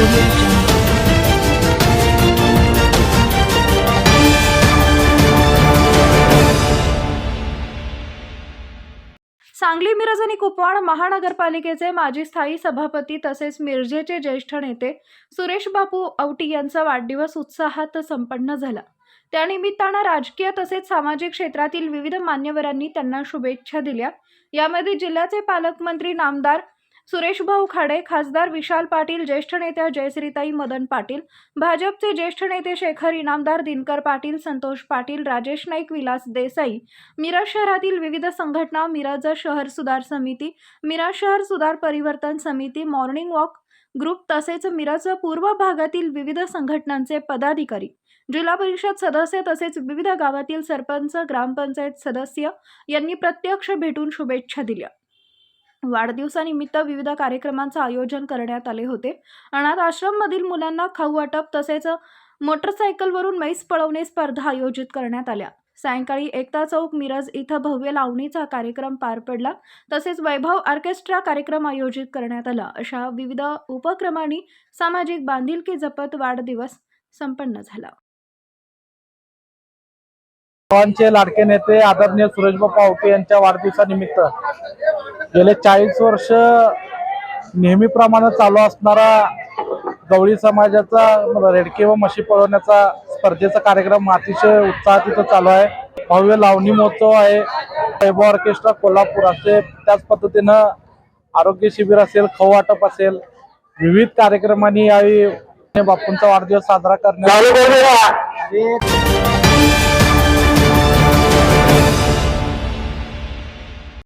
सांगली मिरज आणि कुपवाड महानगरपालिकेचे माजी स्थायी सभापती तसेच मिरजेचे ज्येष्ठ नेते सुरेश बापू औटी यांचा वाढदिवस उत्साहात संपन्न झाला. त्यानिमित्तानं राजकीय तसेच सामाजिक क्षेत्रातील विविध मान्यवरांनी त्यांना शुभेच्छा दिल्या. यामध्ये जिल्ह्याचे पालकमंत्री नामदार सुरेश भाऊ खाडे खासदार विशाल पाटील ज्येष्ठ नेत्या जयश्रीताई मदन पाटील भाजपचे ज्येष्ठ नेते शेखर इनामदार दिनकर पाटील संतोष पाटील राजेश नाईक विलास देसाई मिरज शहरातील विविध संघटना मिरज शहर सुधार समिती मिरज शहर सुधार परिवर्तन समिती मॉर्निंग वॉक ग्रुप तसेच मिरज पूर्व भागातील विविध संघटनांचे पदाधिकारी जिल्हा परिषद सदस्य तसेच विविध गावातील सरपंच ग्रामपंचायत सदस्य यांनी प्रत्यक्ष भेटून शुभेच्छा दिल्या. वाढदिवसानिमित्त विविध कार्यक्रमांचं आयोजन करण्यात आले होते. अनाथ आश्रममधील मुलांना खाऊ वाटप तसेच मोटरसायकलवरून म्हैस पळवणे स्पर्धा आयोजित करण्यात आल्या. सायंकाळी एकता चौक मिरज इथं भव्य लावणीचा कार्यक्रम पार पडला. तसेच वैभव ऑर्केस्ट्रा कार्यक्रम आयोजित करण्यात आला. अशा विविध उपक्रमांनी सामाजिक बांधिलकी जपत वाढदिवस संपन्न झाला. सर्वांचे लाडके नेते आदरणीय सुरेशबाबा आवटे यांच्या वाढदिवसानिमित्त. गेले चाळीस वर्ष नेहमीप्रमाणे चालू असणारा गवळी समाजाचा रेडके व म्हशी पळवण्याचा स्पर्धेचा कार्यक्रम अतिशय उत्साहात इथं चालू आहे. भव्य लावणी महोत्सव आहे. वैभव ऑर्केस्ट्रा कोल्हापूर असे त्याच पद्धतीनं आरोग्य शिबिर असेल खऊ वाटप असेल विविध कार्यक्रमांनी यावेळी बापूंचा वाढदिवस साजरा करण्यात